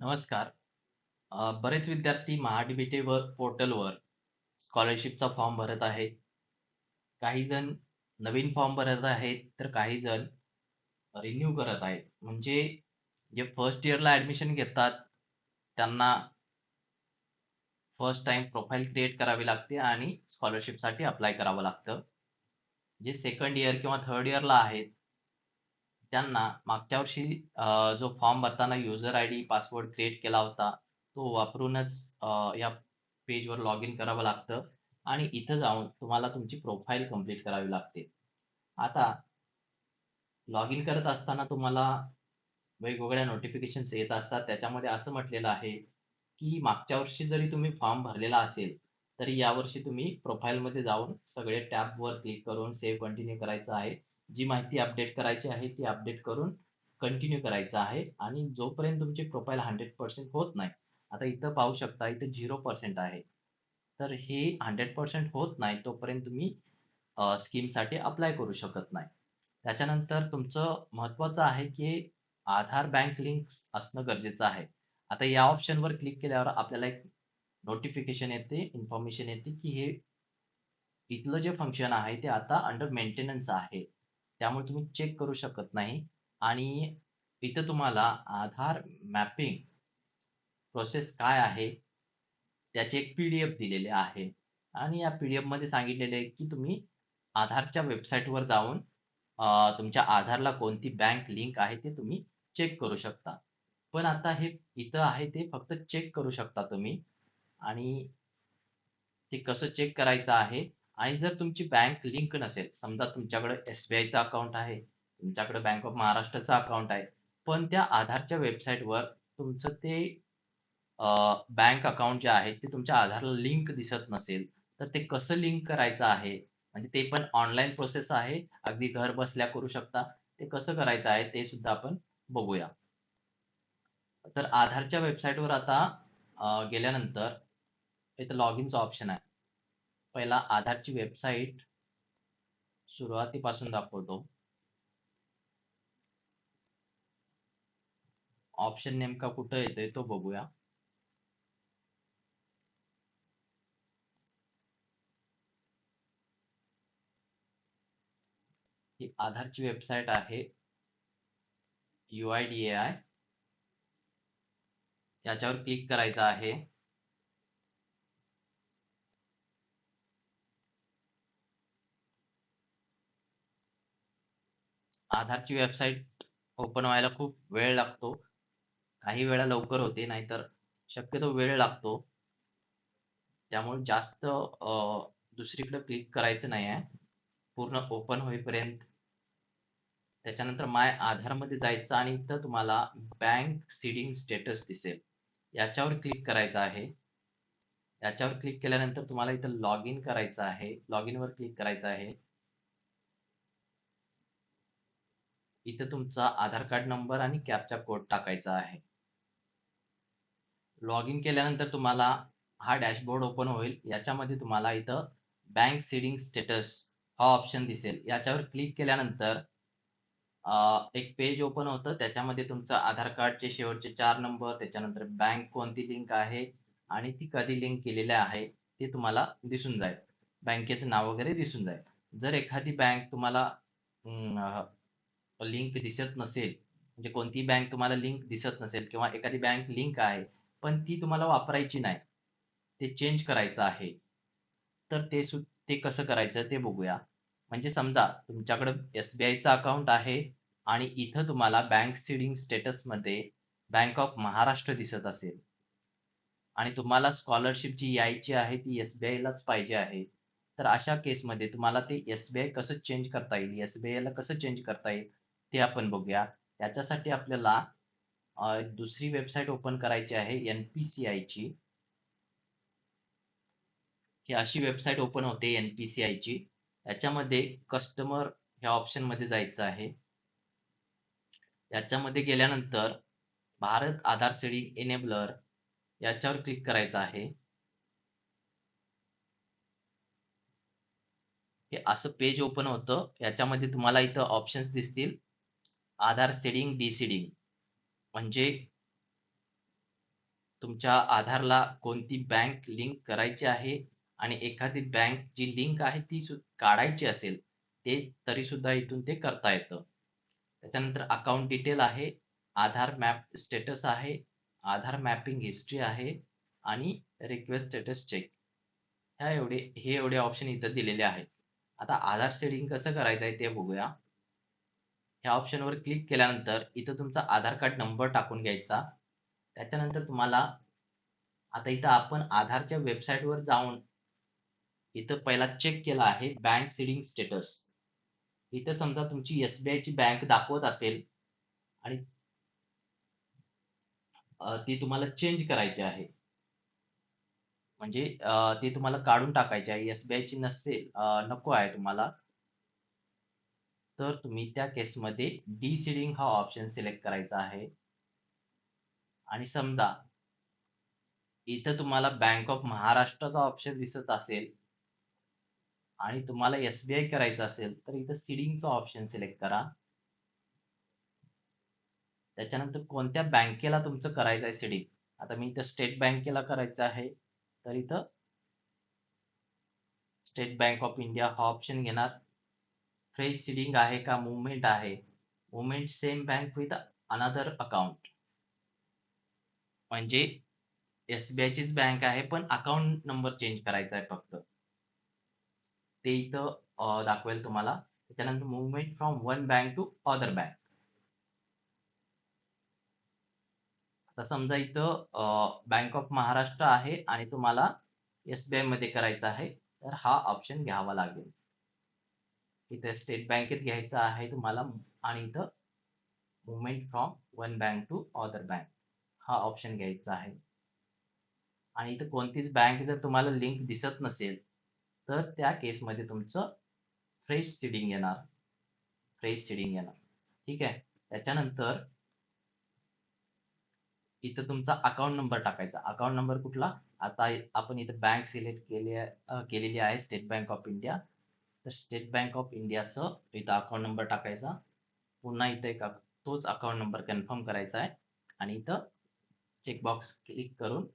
नमस्कार. बरेच विद्यार्थी महाडीबीटी वर पोर्टलवर स्कॉलरशिपचा फॉर्म भरत आहेत. काही जण नवीन फॉर्म भरत आहेत, तर काही जण रिन्यू करत आहेत. म्हणजे जे फर्स्ट इयरला ॲडमिशन घेतात, त्यांना फर्स्ट टाइम प्रोफाईल क्रिएट करावी लागते आणि स्कॉलरशिपसाठी अप्लाय करावं लागतं. जे सेकंड इयर किंवा थर्ड इयरला आहेत, त्यांना मागच्या वर्षी जो फॉर्म भरताना user I D password create केला होता, तो वापरूनच या पेजवर लॉग इन करावं लागतं आणि इथं जाऊन तुम्हाला तुमची प्रोफाइल कंप्लीट करावी लागते. आता लॉग इन करत असताना तुम्हाला वेगवेगळ्या नोटिफिकेशन्स येत असतात. त्याच्यामध्ये असं म्हटलेलं आहे, की मागच्या वर्षी जरी तुम्ही फॉर्म भरलेला असेल, तरी यावर्षी तुम्ही प्रोफाइलमध्ये जाऊन सगळे टॅबवर क्लिक करून सेव्ह कंटिन्यू करायचं आहे. जी माहिती अपडेट करायची आहे, ती अपडेट करून कंटिन्यू करायचं आहे आणि जोपर्यंत तुमची प्रोफाइल 100% होत नाही, आता इथं पाहू शकता इथं झिरो पर्सेंट आहे. तर हे 100% होत नाही तोपर्यंत तुम्ही स्कीमसाठी अप्लाय करू शकत नाही. त्याच्यानंतर तुमचं महत्त्वाचं आहे, की आधार बँक लिंक असणं गरजेचं आहे. आता या ऑप्शनवर क्लिक केल्यावर आपल्याला एक नोटिफिकेशन येते, इन्फॉर्मेशन येते, की हे इथलं जे फंक्शन आहे ते आता अंडर मेंटेनन्स आहे. त्यामुळे तुम्ही चेक करू शकत नाही. आणि इथं तुम्हाला आधार मॅपिंग प्रोसेस काय आहे, त्याचे एक पी-डी-एफ दिलेले आहे. आणि या पी-डी-एफमध्ये सांगितलेले आहे, की तुम्ही आधारच्या वेबसाईटवर जाऊन तुमच्या आधारला कोणती बँक लिंक आहे ते तुम्ही चेक करू शकता. पण आता हे इथं आहे ते फक्त चेक करू शकता तुम्ही. आणि ते कसं चेक करायचं आहे आणि जर तुमची बँक लिंक नसेल, समजा तुमच्याकडे एस-बी-आयचं अकाउंट आहे, तुमच्याकडे बँक ऑफ महाराष्ट्राचं अकाउंट आहे, पण त्या आधारच्या वेबसाईटवर तुमचं ते बँक अकाउंट जे आहे ते तुमच्या आधारला लिंक दिसत नसेल, तर ते कसं लिंक करायचं आहे, म्हणजे ते पण ऑनलाईन प्रोसेस आहे. अगदी घर बसल्या करू शकता. ते कसं करायचं आहे ते सुद्धा आपण बघूया. तर आधारच्या वेबसाईटवर आता गेल्यानंतर इथं लॉग इनचं ऑप्शन आहे. पहिला आधारची वेबसाईट सुरुवातीपासून दाखवतो. ऑप्शन नेमका कुठं येतोय तो बघूया. ही आधारची वेबसाईट आहे. यू-आय-डी-ए-आय. याच्यावर क्लिक करायचं आहे. आधारची वेबसाईट ओपन व्हायला खूप वेळ लागतो. काही वेळा लवकर होते, नाहीतर शक्यतो वेळ लागतो. त्यामुळे जास्त दुसरीकडे क्लिक करायचं नाही आहे. पूर्ण ओपन होईपर्यंत. त्याच्यानंतर माय आधारमध्ये जायचं आणि इथं तुम्हाला बँक सीडिंग स्टेटस दिसेल. याच्यावर क्लिक करायचं आहे. याच्यावर क्लिक केल्यानंतर तुम्हाला इथं लॉग इन करायचं आहे. लॉग इनवर क्लिक करायचं आहे. इथं तुमचा आधार कार्ड नंबर आणि कॅप्चा कोड टाकायचा आहे. लॉग इन केल्यानंतर तुम्हाला हा डॅशबोर्ड ओपन होईल. याच्यामध्ये तुम्हाला इथं बँक सीडिंग स्टेटस हा ऑप्शन दिसेल. याच्यावर क्लिक केल्यानंतर एक पेज ओपन होतं. त्याच्यामध्ये तुमचं आधार कार्डचे शेवटचे चार नंबर, त्याच्यानंतर बँक कोणती लिंक आहे आणि ती कधी लिंक केलेली आहे, ते तुम्हाला दिसून जाईल. बँकेचं नाव वगैरे दिसून जाईल. जर एखादी बँक तुम्हाला लिंक दिसत नसेल, म्हणजे कोणती बँक तुम्हाला लिंक दिसत नसेल किंवा एखादी बँक लिंक आहे, पण ती तुम्हाला वापरायची नाही. ते चेंज करायचं आहे. तर ते सु ते कसं करायचं ते बघूया. म्हणजे समजा तुमच्याकडे एस-बी-आयचं अकाउंट आहे आणि इथं तुम्हाला बँक सीडिंग स्टेटसमध्ये बँक ऑफ महाराष्ट्र दिसत असेल आणि तुम्हाला स्कॉलरशिप जी यायची आहे ती एस-बी-आयलाच पाहिजे आहे. तर अशा केसमध्ये तुम्हाला ते एस-बी-आय कसं चेंज करता येईल, एस-बी-आयला कसं चेंज करता येईल ते आपण बघूया. त्याच्यासाठी आपल्याला दुसरी वेबसाईट ओपन करायची आहे एन-पी-सी-आयची. ही अशी वेबसाईट ओपन होते एन-पी-सी-आयची. याच्यामध्ये कस्टमर ह्या ऑप्शनमध्ये जायचं आहे. याच्यामध्ये गेल्यानंतर भारत आधार सीडिंग एनेबलर याच्यावर क्लिक करायचं आहे. हे असं पेज ओपन होतं. याच्यामध्ये तुम्हाला इथं ऑप्शन्स दिसतील. Aadhaar seeding, deseeding. म्हणजे तुमच्या आधारला कोणती बँक लिंक करायची आहे आणि एखादी बँक जी लिंक आहे ती काढायची असेल ते तरी सुद्धा इथून ते करता येतं. त्याच्यानंतर अकाउंट डिटेल आहे आधार मॅप स्टेटस आहे आधार मॅपिंग हिस्ट्री आहे आणि रिक्वेस्ट स्टेटस चेक ह्या एवढे हे एवढे ऑप्शन इथं दिलेले आहेत. आता आधार सेडिंग कसं करायचं आहे ते बघूया. ह्या ऑप्शनवर क्लिक केल्यानंतर इथं तुमचा आधार कार्ड नंबर टाकून घ्यायचा. त्याच्यानंतर तुम्हाला आता इथं आपण आधारच्या वेबसाईटवर जाऊन इथं पहिला चेक केला आहे बँक सिडिंग स्टेटस इथं समजा तुमची एसबीआय ची बँक दाखवत असेल आणि ती तुम्हाला चेंज करायची आहे. म्हणजे ती तुम्हाला काढून टाकायची आहे. एसबीआय ची नसेल नको आहे तुम्हाला. तर तुम्ही त्या केसमध्ये सीडिंग हा ऑप्शन सिलेक्ट करायचा आहे. आणि समजा इथं तुम्हाला बँक ऑफ महाराष्ट्राचा ऑप्शन दिसत असेल आणि तुम्हाला एसबीआय करायचं असेल तर इथं सिडिंगचा ऑप्शन सिलेक्ट करा. त्याच्यानंतर कोणत्या बँकेला तुमचं करायचं आहे सिडिंग आता मी इथं स्टेट बँकेला करायचं आहे तर इथं स्टेट बँक ऑफ इंडिया हा ऑप्शन घेणार. फ्रेश सिलिंग आहे का मुवमेंट आहे? Movement same bank with another account म्हणजे एसबीआय चीच बँक आहे पण अकाउंट नंबर चेंज करायचा आहे फक्त. ते इथं दाखवेल तुम्हाला. त्याच्यानंतर movement from one bank to other bank आता समजा इथं बँक ऑफ महाराष्ट्र आहे आणि तुम्हाला एसबीआयमध्ये करायचं आहे तर हा ऑप्शन घ्यावा लागेल. इथे स्टेट बँकेत घ्यायचं आहे तुम्हाला आणि इथं movement from one bank to other bank हा ऑप्शन घ्यायचा आहे. आणि इथं कोणतीच बँक जर तुम्हाला लिंक दिसत नसेल तर त्या केसमध्ये तुमचं फ्रेश सिडिंग येणार. फ्रेश सिडिंग येणार. ठीक आहे? त्याच्यानंतर इथं तुमचा अकाउंट नंबर टाकायचा. अकाउंट नंबर कुठला? आता आपण इथं बँक सिलेक्ट केली केलेली आहे स्टेट बँक ऑफ इंडिया तर स्टेट बँक ऑफ इंडियाचं इथं अकाउंट नंबर टाकायचा. पुन्हा इथं एक तोच अकाउंट नंबर कन्फर्म करायचा आहे. आणि इथं चेकबॉक्स क्लिक करून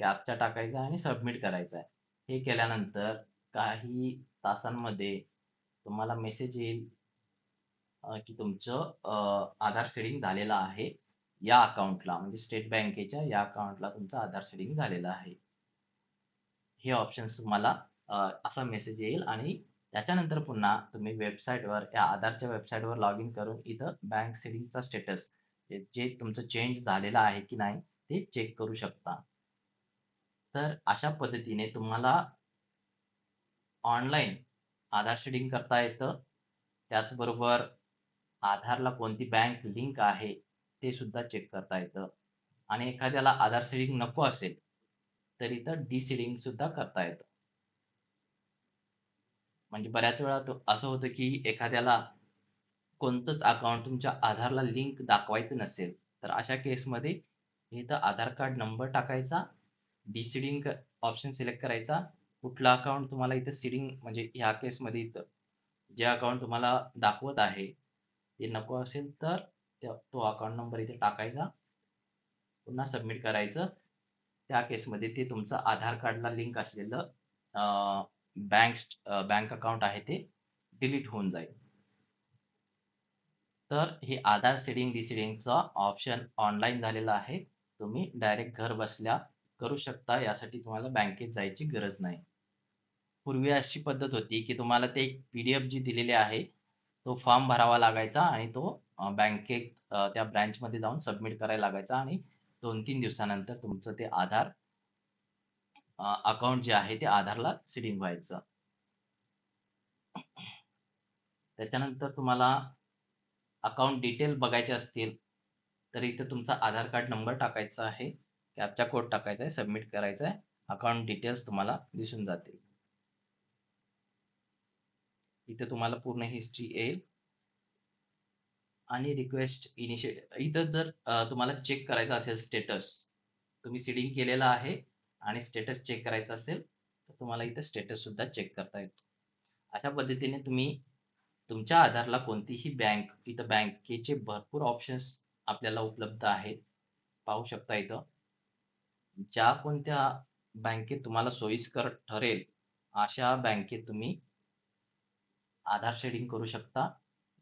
कॅपचा टाकायचा आणि सबमिट करायचा आहे. हे केल्यानंतर काही तासांमध्ये तुम्हाला मेसेज येईल की तुमचं आधार सेडिंग झालेलं आहे या अकाउंटला म्हणजे स्टेट बँकेच्या या अकाउंटला तुमचं आधार सेडिंग झालेलं आहे. हे ऑप्शन तुम्हाला असा मेसेज येईल आणि त्याच्यानंतर पुन्हा तुम्ही वेबसाईटवर या आधारच्या वेबसाईटवर लॉग इन करून इथं बँक सेडिंगचा स्टेटस जे तुमचं चेंज झालेलं आहे की नाही ते चेक करू शकता. तर अशा पद्धतीने तुम्हाला ऑनलाईन आधार शेडिंग करता येतं. त्याचबरोबर आधारला कोणती बँक लिंक आहे ते सुद्धा चेक करता येतं. आणि एखाद्याला आधार सेडिंग नको असेल तर इथं डी डिसिडिंग सुद्धा करता येतं. म्हणजे बऱ्याच वेळा तो असं होतं की एखाद्याला कोणतंच अकाउंट तुमच्या आधारला लिंक दाखवायचं नसेल तर अशा केसमध्ये इथं आधार कार्ड नंबर टाकायचा डिसिडिंग ऑप्शन सिलेक्ट करायचा कुठला अकाउंट तुम्हाला इथं सिडिंग म्हणजे ह्या केसमध्ये इथं जे अकाउंट तुम्हाला दाखवत आहे ते नको असेल तर तो अकाउंट नंबर इथे टाकायचा पुन्हा सबमिट करायचं. त्या केसमध्ये ते तुमचं आधार कार्डला लिंक असलेलं बँक बँक अकाउंट आहे ते डिलीट होऊन जाईल. तर हे आधार सेडिंग डिसिडिंगचा ऑप्शन ऑनलाईन झालेला आहे. तुम्ही डायरेक्ट घर बसल्या करू शकता यासाठी तुम्हाला बँकेत जायची गरज नाही. पूर्वी अशी पद्धत होती की तुम्हाला ते एक पी डी एफ जी दिलेली आहे तो फॉर्म भरावा लागायचा आणि तो बँकेत त्या ब्रँचमध्ये जाऊन सबमिट करायला लागायचा आणि दोन तीन दिवसानंतर तुमचं ते आधार अकाउंट जे आहे ते आधारला सिडिंग व्हायचं. त्याच्यानंतर तुम्हाला अकाउंट डिटेल बघायचे असतील तर इथं तुमचा आधार कार्ड नंबर टाकायचा आहे. कॅपचा कोड टाकायचा आहे सबमिट करायचा आहे. अकाउंट डिटेल्स तुम्हाला दिसून जातील. इथे तुम्हाला पूर्ण हिस्ट्री येईल. आणि रिक्वेस्ट इनिशिएट इथं जर तुम्हाला चेक करायचा असेल स्टेटस तुम्ही सिडिंग केलेला आहे. आणि स्टेटस चेक करायचा असेल तर तुम्हाला इथं स्टेटस सुद्धा चेक करता येतो अशा पद्धतीने तुम्ही तुमच्या आधारला कोणतीही बँक इथं बँकेचे भरपूर ऑप्शन्स आपल्याला उपलब्ध आहेत पाहू शकता इथं. ज्या कोणत्या बँकेत तुम्हाला सोयीस्कर ठरेल अशा बँकेत तुम्ही आधार शेडिंग करू शकता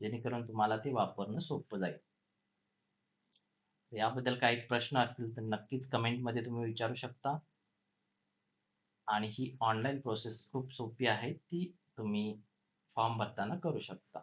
जेणेकरून तुम्हाला ते वापरणं सोपं जाईल. याबद्दल काही प्रश्न असतील तर नक्कीच कमेंटमध्ये तुम्ही विचारू शकता. आणि ही ऑनलाईन प्रोसेस खूप सोपी आहे ती तुम्ही फॉर्म भरताना करू शकता.